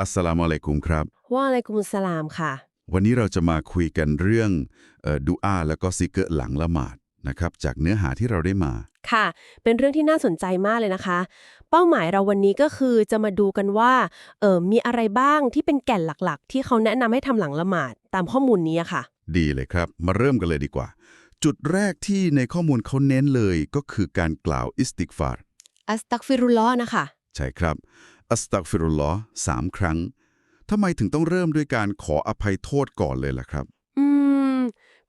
อัสสลามุอะลัยกุมครับ ว่าอะไรกุมุสลามค่ะ วันนี้เราจะมาคุยกันเรื่องเอ่อดุอาแล้วก็ซิกเกอร์หลังละหมาดนะครับจากเนื้อหาที่เราได้มา ค่ะ เป็นเรื่องที่น่าสนใจมากเลยนะคะ เป้าหมายเราวันนี้ก็คือจะมาดูกันว่าเออมีอะไรบ้างที่เป็นแก่นหลักๆ ที่เขาแนะนำให้ทำหลังละหมาดตามข้อมูลนี้อะค่ะ ดีเลยครับ มาเริ่มกันเลยดีกว่า จุดแรกที่ในข้อมูลเขาเน้นเลยก็คือการกล่าวอิสติกฟาร์อัสตักฟิรุลลอฮ์นะคะ ใช่ครับ อัสตักฟิรุลลอฮ์สามครั้งทำไมถึงต้องเริ่มด้วยการขออภัยโทษก่อนเลยล่ะครับ อืม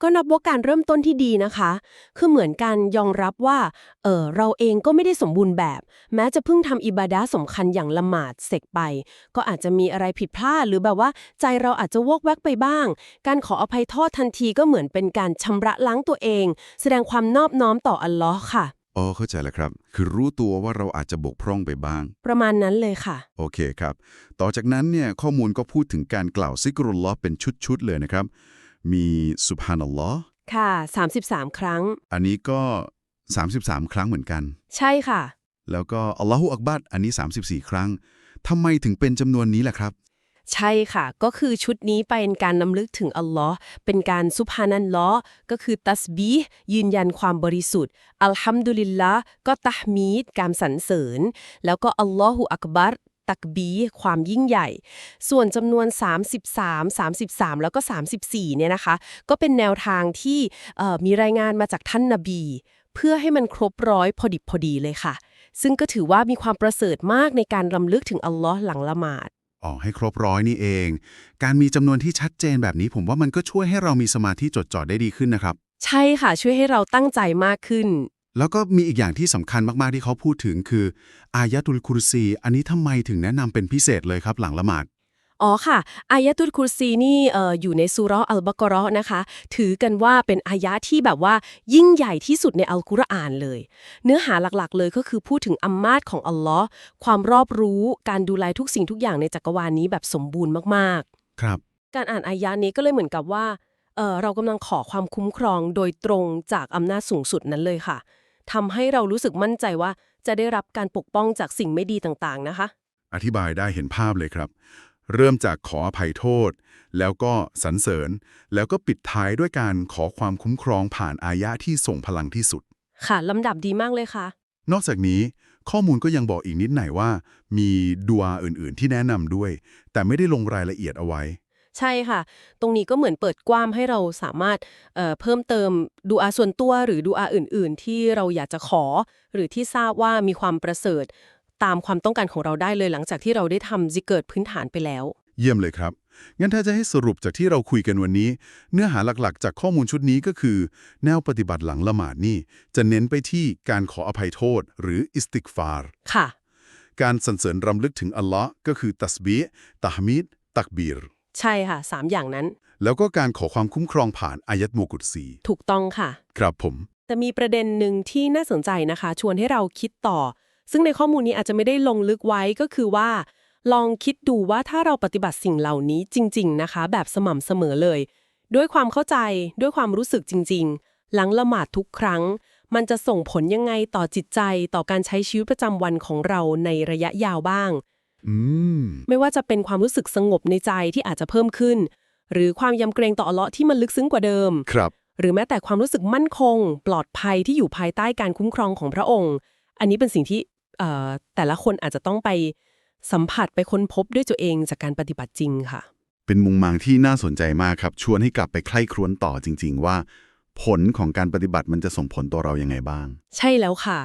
ก็นับว่าการเริ่มต้นที่ดีนะคะ คือเหมือนการยอมรับว่า เออเราเองก็ไม่ได้สมบูรณ์แบบ แม้จะเพิ่งทำอิบาดะห์สำคัญอย่างละหมาดเสร็จไป ก็อาจจะมีอะไรผิดพลาด หรือแบบว่าใจเราอาจจะวอกแวกไปบ้าง การขออภัยโทษทันทีก็เหมือนเป็นการชำระล้างตัวเอง แสดงความนอบน้อมต่ออัลลอฮ์ค่ะ อ๋อเข้าใจแล้วครับ คือรู้ตัวว่าเราอาจจะบกพร่องไปบ้าง ประมาณนั้นเลยค่ะ โอเคครับ ต่อจากนั้นเนี่ยข้อมูลก็พูดถึงการกล่าวซิกรุลลอฮ์เป็นชุดๆเลยนะครับ มีสุบฮานัลลอฮ์ค่ะ 33 ครั้ง อันนี้ก็ 33 ครั้งเหมือนกัน ใช่ค่ะ แล้วก็อัลลอฮฺอักบัดอันนี้ 34 ครั้งทำไมถึงเป็นจำนวนนี้ล่ะครับ ใช่ค่ะ ก็คือชุดนี้เป็นการนำลึกถึงอัลลอฮ์เป็นการซุบฮานันลอฮ์ก็คือตัสบีห์ยืนยันความบริสุทธิ์ อัลฮัมดุลิลละก็ตะฮมีดการสรรเสริญ แล้วก็อัลลอฮุอักบัรตักบีความยิ่งใหญ่ ส่วนจำนวน 33 33 แล้วก็ 34 เนี่ยนะคะ ก็เป็นแนวทางที่มีรายงานมาจากท่านนบี เพื่อให้มันครบร้อยพอดิบพอดีเลยค่ะ ซึ่งก็ถือว่ามีความประเสริฐมากในการรำลึกถึงอัลลอฮ์หลังละหมาด อ๋อให้ครบร้อยนี่เอง การมีจำนวนที่ชัดเจนแบบนี้ ผมว่ามันก็ช่วยให้เรามีสมาธิจดจ่อได้ดีขึ้นนะครับ ใช่ค่ะ ช่วยให้เราตั้งใจมากขึ้น แล้วก็มีอีกอย่างที่สำคัญมาก ๆ ที่เขาพูดถึงคือ อายะตุลคุรซี อันนี้ทำไมถึงแนะนำเป็นพิเศษเลยครับหลังละหมาด อ๋อค่ะ อายะตุลคุรซีนี่เอ่ออยู่ในซูเราะห์อัลบากเราะห์นะคะ ถือกันว่าเป็นอายะที่แบบว่ายิ่งใหญ่ที่สุดในอัลกุรอานเลย เนื้อหาหลักๆ เลยก็คือพูดถึงอำนาจของอัลลอฮ์ความรอบรู้การดูแลทุกสิ่งทุกอย่างในจักรวาลนี้แบบสมบูรณ์มากครับๆการอ่านอายะนี้ก็เลยเหมือนกับว่าเอ่อเรากำลังขอความคุ้มครองโดยตรงจากอำนาจสูงสุดนั้นเลยค่ะทำให้เรารู้สึกมั่นใจว่าจะได้รับการปกป้องจากสิ่งไม่ดีต่างๆนะคะ อธิบายได้เห็นภาพเลยครับ เริ่มจากขออภัยโทษ แล้วก็สรรเสริญ แล้วก็ปิดท้ายด้วยการขอความคุ้มครองผ่านอายะที่ส่งพลังที่สุด ค่ะลำดับดีมากเลยค่ะ นอกจากนี้ข้อมูลก็ยังบอกอีกนิดหน่อยว่า มีดัวอื่นๆ ที่แนะนำด้วย แต่ไม่ได้ลงรายละเอียดเอาไว้ ใช่ค่ะ ตรงนี้ก็เหมือนเปิดกว้างให้เราสามารถเอ่อเพิ่มเติมดูอาส่วนตัวหรือดูอาอื่น ๆ ที่เราอยากจะขอ หรือที่ทราบว่ามีความประเสริฐ ตามความต้องการของเราได้เลยหลังจากที่เราได้ทำซิกเกิดพื้นฐานไปแล้ว เยี่ยมเลยครับ งั้นถ้าจะให้สรุปจากที่เราคุยกันวันนี้ เนื้อหาหลักๆ จากข้อมูลชุดนี้ก็คือ แนวปฏิบัติหลังละหมาดนี่ จะเน้นไปที่การขออภัยโทษ หรืออิสติกฟาร์ค่ะ การสรรเสริญรำลึกถึงอัลลอฮ์ก็คือตัสบีห์ตะฮมีดตักบีรใช่ค่ะสามอย่างนั้น แล้วก็การขอความคุ้มครองผ่านอายัดโมกุตซีถูกต้องค่ะ ครับผม แต่มีประเด็นหนึ่งที่น่าสนใจนะคะ ชวนให้เราคิดต่อ ซึ่งในข้อมูลนี้อาจจะไม่ได้ลงลึกไว้ก็คือว่า ลองคิดดูว่าถ้าเราปฏิบัติสิ่งเหล่านี้จริง ๆนะคะ แบบสม่ำเสมอเลย ด้วยความเข้าใจด้วยความรู้สึกจริง ๆ หลังละหมาดทุกครั้ง มันจะส่งผลยังไงต่อจิตใจต่อการใช้ชีวิตประจำวันของเราในระยะยาวบ้างอืมไม่ว่าจะเป็นความรู้สึกสงบในใจที่อาจจะเพิ่มขึ้น หรือความยำเกรงต่ออัลเลาะห์ที่มันลึกซึ้งกว่าเดิม ครับ หรือแม้แต่ความรู้สึกมั่นคง ปลอดภัยที่อยู่ภายใต้การคุ้มครองของพระองค์ อันนี้เป็นสิ่งที่เอ่อ แต่ละคนอาจจะต้องไปสัมผัสไปค้นพบด้วยตัวเองจากการปฏิบัติจริงค่ะ เป็นมุมมองที่น่าสนใจมากครับ ชวนให้กลับไปใคร่ครวญต่อจริง ๆ ว่า ผลของการปฏิบัติมันจะส่งผลต่อเรายังไงบ้าง ใช่แล้วค่ะ